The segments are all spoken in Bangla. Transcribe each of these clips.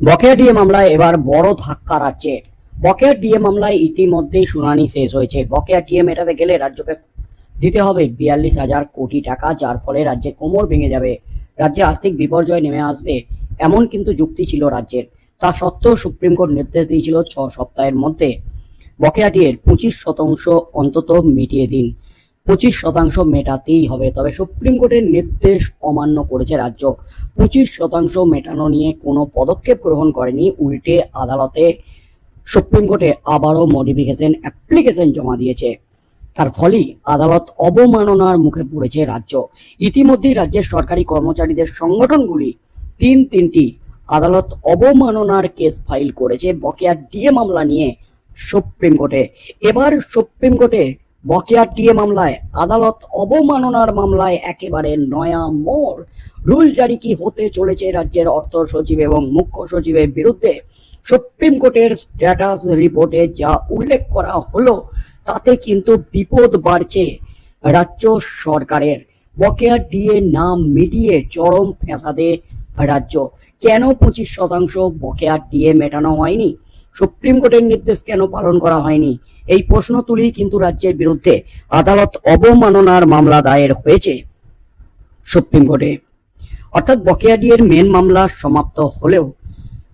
বকেয়া ডিএ মামলায় এবার বড় ধাক্কা রাজ্যের। বকেয়া ডিএ মামলায় ইতিমধ্যেই শুনানি শেষ হয়েছে। বকেয়া ডিএ মেটাতে গেলে রাজ্যকে দিতে হবে বিয়াল্লিশ হাজার কোটি টাকা, যার ফলে রাজ্যে কোমর ভেঙে যাবে। রাজ্যে আর্থিক বিপর্যয় নেমে আসবে, এমন কিন্তু যুক্তি ছিল রাজ্যের। তা সত্ত্বেও সুপ্রিম কোর্ট নির্দেশ দিয়েছিল ছ সপ্তাহের মধ্যে বকেয়া ডিএর পঁচিশ শতাংশ অন্তত মিটিয়ে দিন। পঁচিশ শতাংশ মেটাতেই হবে। তবে সুপ্রিম কোর্টের নির্দেশ অমান্য করেছে রাজ্য। পঁচিশ শতাংশ মেটানো নিয়ে কোনো পদক্ষেপ গ্রহণ করেনি উল্টে আদালতে। সুপ্রিম কোর্টে আবারও মডিফিকেশন অ্যাপ্লিকেশন জমা দিয়েছে। তার ফলেই আদালত অবমাননার মুখে পড়েছে রাজ্য। ইতিমধ্যেই রাজ্যের সরকারি কর্মচারীদের সংগঠনগুলি তিন তিনটি আদালত অবমাননার কেস ফাইল করেছে। বকেয়া ডিএ মামলা নিয়ে সুপ্রিম কোর্টে। এবার সুপ্রিম কোর্টে বকেয়া ডিএ মামলায়, আদালত অবমাননার মামলায় একেবারে নয়া মোড়। রুল জারি কি হতে চলেছে রাজ্যের অর্থ সচিব এবং মুখ্য সচিবের বিরুদ্ধে? সুপ্রিম কোর্টের স্ট্যাটাস রিপোর্টে যা উল্লেখ করা হলো, তাতে কিন্তু বিপদ বাড়ছে রাজ্য সরকারের। বকেয়া ডিএ নাম মিটিয়ে চরম ফেঁসাদে রাজ্য। কেন পঁচিশ শতাংশ বকেয়া ডিএ মেটানো হয়নি? সুপ্রিম কোর্টের নির্দেশ কেন পালন করা হয়নি? এই প্রশ্ন তুলেই কিন্তু রাজ্যের বিরুদ্ধে আদালত অবমাননার মামলা দায়ের হয়েছে সুপ্রিম কোর্টে। অর্থাৎ বকেয়া ডিএর মেন মামলা সমাপ্ত হলেও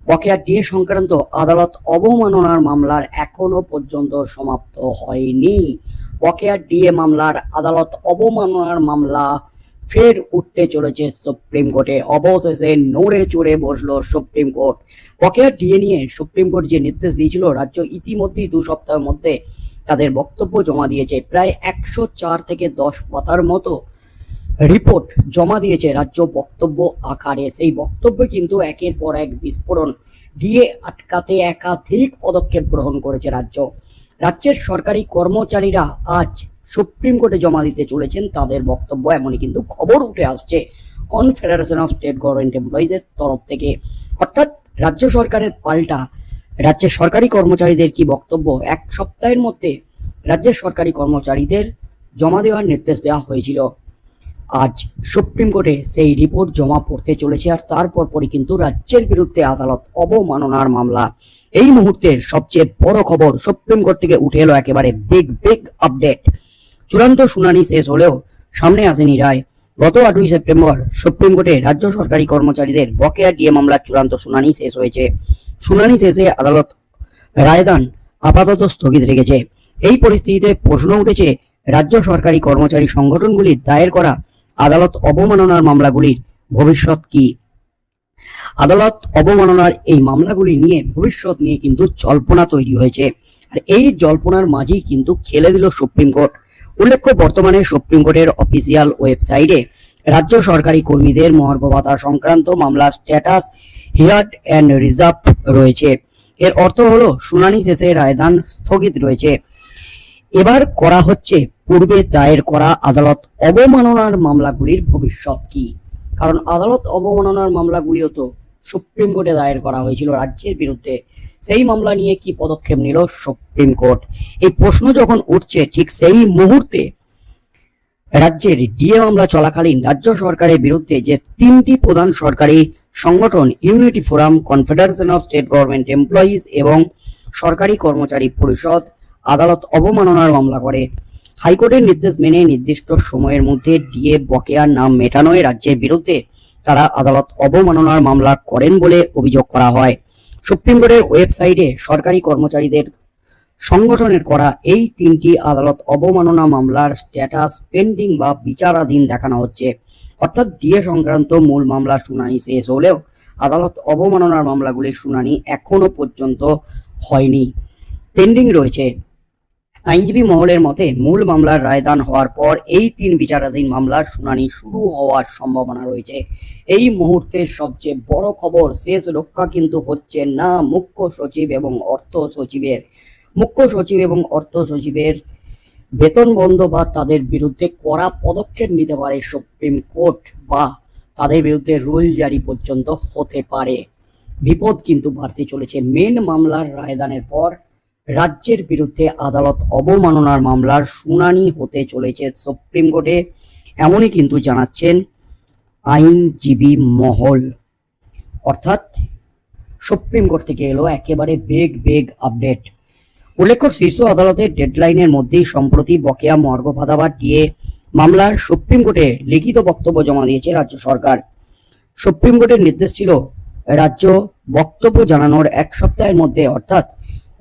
বকেয়া ডিএ সংক্রান্ত আদালত অবমাননার মামলার এখনও পর্যন্ত সমাপ্ত হয়নি। বকেয়া ডিএ মামলার আদালত অবমাননার মামলা ফের উঠতে চলেছে সুপ্রিম কোর্টে। অবশেষে নড়ে চড়ে বসল সুপ্রিম কোর্ট। বকেয়া ডিএ নিয়ে সুপ্রিম কোর্ট যে নির্দেশ দিয়েছিল, রাজ্য ইতিমধ্যেই দু সপ্তাহের মধ্যে তাদের বক্তব্য জমা দিয়েছে। প্রায় একশো চার থেকে দশ পাতার মতো রিপোর্ট জমা দিয়েছে রাজ্য বক্তব্য আকারে। সেই বক্তব্য কিন্তু একের পর এক বিস্ফোরণ দিয়ে আটকাতে একাধিক পদক্ষেপ গ্রহণ করেছে রাজ্য। রাজ্যের সরকারি কর্মচারীরা আজ সুপ্রিম কোর্টে জমা দিতে চলেছেন তাদের বক্তব্য, এমনই কিন্তু খবর উঠে আসছে কনফেডারেশন অফ স্টেট গভর্নমেন্ট এমপ্লয়িজের তরফ থেকে। অর্থাৎ রাজ্য সরকারের পাল্টা, রাজ্যের সরকারি কর্মচারীদের কি বক্তব্য? এক সপ্তাহের মধ্যে রাজ্যের সরকারি কর্মচারীদের জমা দেওয়ার নির্দেশ দেওয়া হয়েছিল। আজ সুপ্রিম কোর্টে সেই রিপোর্ট জমা পড়তে চলেছে আর তারপর পরই কিন্তু রাজ্যের বিরুদ্ধে আদালত অবমাননার মামলা। এই মুহূর্তের সবচেয়ে বড় খবর সুপ্রিম কোর্ট থেকে উঠে এলো একেবারে বিগ বিগ আপডেট চূড়ান্ত শুনানি শেষ হলেও সামনে আসেনি রায়। গত আটই সেপ্টেম্বর সুপ্রিম কোর্টে রাজ্য সরকারি কর্মচারীদের বকেয়া ডিএ মামলার চূড়ান্ত শুনানি শেষ হয়েছে। শুনানি শেষে আদালত রায়দান আপাতত স্থগিত রেখেছে। এই পরিস্থিতিতে প্রশ্ন উঠেছে, রাজ্য সরকারি কর্মচারী সংগঠনগুলির দায়ের করা আদালত অবমাননার মামলাগুলির ভবিষ্যৎ কি? আদালত অবমাননার এই মামলাগুলি নিয়ে ভবিষ্যৎ নিয়ে কিন্তু জল্পনা তৈরি হয়েছে। আর এই জল্পনার মাঝেই কিন্তু খেলে দিল সুপ্রিম কোর্ট। উল্লেখ্য, বর্তমানে সুপ্রিম কোর্টের অফিসিয়াল ওয়েবসাইটে রাজ্য সরকারি কর্মীদের মহার্ঘ ভাতা সংক্রান্ত মামলার স্ট্যাটাস হিয়ার্ড অ্যান্ড রিজার্ভ রয়েছে। এর অর্থ হলো, শুনানি শেষে রায়দান স্থগিত রয়েছে। এবার করা হচ্ছে, পূর্বে দায়ের করা আদালত অবমাননার মামলাগুলির ভবিষ্যৎ কি? কারণ আদালত অবমাননার মামলাগুলিও তো সুপ্রিম কোর্টে দায়ের করা হয়েছিল, রাজ্যের বিরুদ্ধে। সেই মামলা নিয়ে কি পদক্ষেপ নিল সুপ্রিম কোর্ট? এই প্রশ্ন যখন উঠছে, ঠিক সেই মুহূর্তে রাজ্যের ডিএ মামলা চলাকালীন রাজ্য সরকারের বিরুদ্ধে যে তিনটি প্রধান সরকারি সংগঠন unity forum confederation of state government employees এবং সরকারি কর্মচারী পরিষদ, আদালত অবমাননার মামলা করে। হাইকোর্টের নির্দেশ মেনে নির্দিষ্ট সময়ের মধ্যে ডিএ বকেয়ার নাম মেটানোয় রাজ্যের বিরুদ্ধে তারা আদালত অবমাননার মামলা করেন বলে অভিযোগ করা হয়। সুপ্রিম কোর্টের ওয়েবসাইটে সরকারি কর্মচারীদের সংগঠনের করা এই তিনটি আদালত অবমাননা মামলার স্ট্যাটাস পেন্ডিং বা বিচারাধীন দেখানো হচ্ছে। অর্থাৎ ডিএ সংক্রান্ত মূল মামলার শুনানি শেষ হলেও আদালত অবমাননার মামলাগুলির শুনানি এখনও পর্যন্ত হয়নি। পেন্ডিং রয়েছে আইনজীবী মহলের মতে, মূল মামলার রায়দান হওয়ার পর এই তিন বিচারাধীন মামলার শুনানি শুরু হওয়ার সম্ভাবনা রয়েছে। এই মুহূর্তের সবচেয়ে বড় খবর শেষ রক্ষা কিন্তু হচ্ছে না মুখ্য সচিব এবং অর্থ সচিবের। মুখ্য সচিব এবং অর্থ সচিবের বেতন বন্ধ বা তাদের বিরুদ্ধে কড়া পদক্ষেপ নিতে পারে সুপ্রিম কোর্ট বা তাদের বিরুদ্ধে রুল জারি পর্যন্ত হতে পারে। বিপদ কিন্তু বাড়তে চলেছে। মেন মামলার রায়দানের পর রাজ্যের বিরুদ্ধে আদালত অবমাননার মামলার শুনানি হতে চলেছে সুপ্রিম কোর্টে, এমনই কিন্তু জানাচ্ছেন আইনজীবী মহল। অর্থাৎ সুপ্রিম কোর্ট থেকে এলো একেবারে বেগ বেগ আপডেট। উল্লেখ্য, শীর্ষ আদালতের ডেডলাইনের মধ্যেই সম্প্রতি বকেয়া মর্গ ভাতা দিয়ে মামলার সুপ্রিম কোর্টে লিখিত বক্তব্য জমা দিয়েছে রাজ্য সরকার। সুপ্রিম কোর্টের নির্দেশ ছিল রাজ্য বক্তব্য জানানোর এক সপ্তাহের মধ্যে, অর্থাৎ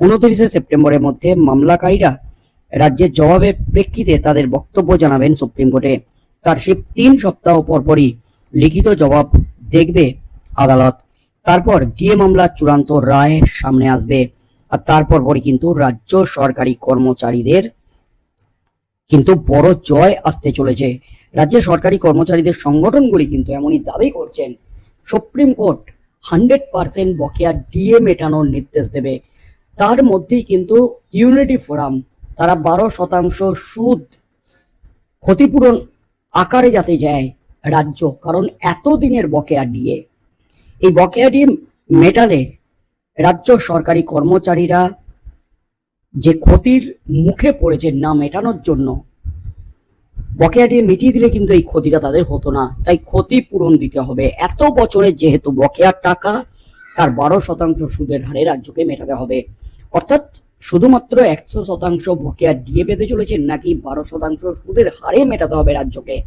উনত্রিশে সেপ্টেম্বরের মধ্যে মামলাকারীরা রাজ্যের জবাবের প্রেক্ষিতে তাদের বক্তব্য জানাবেন সুপ্রিম কোর্টে। তার সে তিন সপ্তাহ পরপরই লিখিত জবাব দেখবে আদালত। তারপর ডিএ মামলার চূড়ান্ত রায় সামনে আসবে আর তারপর পরই কিন্তু রাজ্য সরকারি কর্মচারীদের কিন্তু বড় জয় আসতে চলেছে। রাজ্যের সরকারি কর্মচারীদের সংগঠনগুলি কিন্তু এমনই দাবি করছেন, সুপ্রিম কোর্ট হান্ড্রেড পার্সেন্ট বকেয়া ডিএ মেটানোর নির্দেশ দেবে। তার মধ্যেই কিন্তু ইউনিটি ফোরাম তারা বারো শতাংশ সুদ ক্ষতিপূরণ আকারে যাতে যায় রাজ্য, কারণ এতদিনের বকেয়া ডিএ এই বকেয়া ডিএ মেটালে রাজ্য সরকারি কর্মচারীরা যে ক্ষতির মুখে পড়েছে না মেটানোর জন্য, বকেয়া দিয়ে মিটিয়ে দিলে কিন্তু এই ক্ষতিটা তাদের হতো না। তাই ক্ষতিপূরণ দিতে হবে। এত বছরের যেহেতু বকেয়ার টাকা, তার বারো শতাংশ সুদের হারে রাজ্যকে মেটাতে হবে। অর্থাৎ শুধুমাত্র একশো শতাংশ বকেয়া ডিএ পেতে চলেছেন নাকি বারো শতাংশ সুদের হারে মেটাতে হবে রাজ্যকে।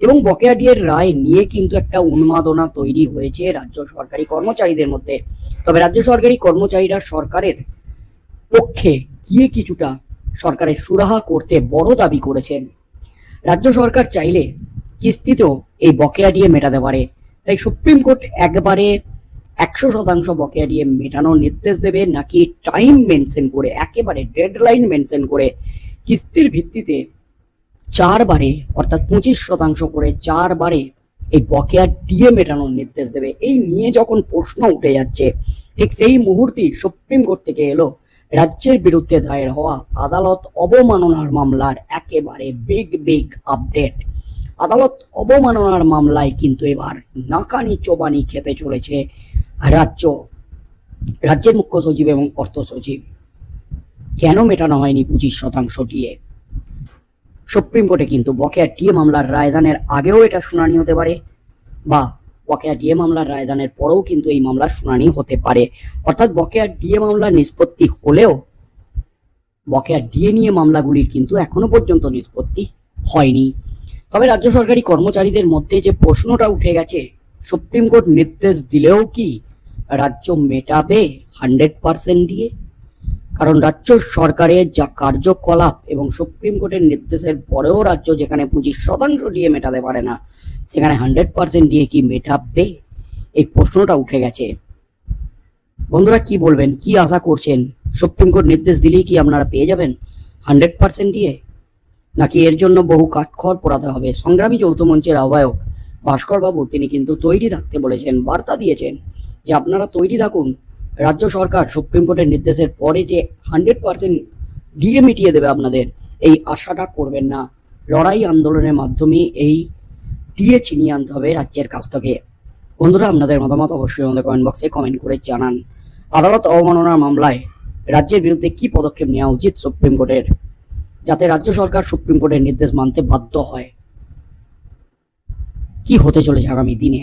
এবং বকেয়া ডিয়ের রায় নিয়ে কিন্তু একটা উন্মাদনা তৈরি হয়েছে রাজ্য সরকারি কর্মচারীদের মধ্যে। তবে রাজ্য সরকারি কর্মচারীরা সরকারের পক্ষে গিয়ে কিছুটা সরকারের সুরাহা করতে বড় দাবি করেছেন। রাজ্য সরকার চাইলে কিস্তিতেও এই বকেয়া দিয়ে মেটাতে পারে। তাই সুপ্রিম কোর্ট একবারে একশো শতাংশ বকেয়া দিয়ে মেটানোর নির্দেশ দেবে নাকি টাইম মেনশন করে, একেবারে ডেডলাইন মেনশন করে কিস্তির ভিত্তিতে চারবারে, অর্থাৎ পঁচিশ শতাংশ করে চারবারে এই বকেয়া দিয়ে মেটানোর নির্দেশ দেবে। এই নিয়ে যখন প্রশ্ন উঠে যাচ্ছে, ঠিক সেই মুহূর্তেই সুপ্রিম কোর্ট থেকে এলো রাজ্যের বিরুদ্ধে দায়ের হওয়া আদালত অবমাননার মামলার একেবারে বিগ বিগ আপডেট। আদালত অবমাননার মামলায় কিন্তু এবার নাকানি চোবানি খেতে চলেছে রাজ্য, রাজ্যের মুখ্য সচিব এবং অর্থ সচিব। কেন মেটানো হয়নি পঁচিশ শতাংশ দিয়ে সুপ্রিম কোর্টে কিন্তু বকেয়া ডিএ মামলার রায়দানের আগেও এটা শুনানি হতে পারে বা বকেয়া ডিএ মামলার রায়দানের পরেও কিন্তু এই মামলার শুনানি হতে পারে। অর্থাৎ বকেয়া ডিএ মামলার নিষ্পত্তি হলেও বকেয়া ডিএ নিয়ে মামলাগুলির কিন্তু এখনও পর্যন্ত নিষ্পত্তি হয়নি। তবে রাজ্য সরকারি কর্মচারীদের মধ্যে যে প্রশ্নটা উঠে গেছে, সুপ্রিম কোর্ট নির্দেশ দিলেও কি রাজ্য মেটাবে হান্ড্রেড পার্সেন্ট দিয়ে। কারণ রাজ্য সরকারের যা কার্যকলাপ এবং সুপ্রিম কোর্টের নির্দেশের পরেও রাজ্য যেখানে পঁচিশ শতাংশ দিয়ে মেটাতে পারে না, সেখানে হান্ড্রেড পার্সেন্ট দিয়ে কি মেটাবে? এই প্রশ্নটা উঠে গেছে। বন্ধুরা কি বলবেন? কি আশা করছেন? সুপ্রিম কোর্ট নির্দেশ দিলেই কি আপনারা পেয়ে যাবেন হান্ড্রেড পার্সেন্ট দিয়ে? নাকি এর জন্য বহু কাঠখড় পোড়াতে হবে? সংগ্রামী যৌথ মঞ্চের আহ্বায়ক ভাস্কর বাবু তিনি কিন্তু তৈরি থাকতে বলেছেন, বার্তা দিয়েছেন। যে আপনারা তৈরি থাকুন, রাজ্য সরকার সুপ্রিম কোর্টের নির্দেশের পরে যে হান্ড্রেড পার্সেন্ট ডিএ মিটিয়ে দেবে আপনাদের, এই আশাটা করবেন না। লড়াই আন্দোলনের মাধ্যমে এই ডিএ ছিনিয়ে আনতে হবে রাজ্যের কাছ থেকে। বন্ধুরা, আপনাদের মতামত অবশ্যই আমাদের কমেন্ট বক্সে কমেন্ট করে জানান। আদালত অবমাননার মামলায় রাজ্যের বিরুদ্ধে কি পদক্ষেপ নেওয়া উচিত সুপ্রিম কোর্টের? যাতে রাজ্য সরকার সুপ্রিম কোর্টের নির্দেশ মানতে বাধ্য হয়। কি হতে চলেছে আগামী দিনে?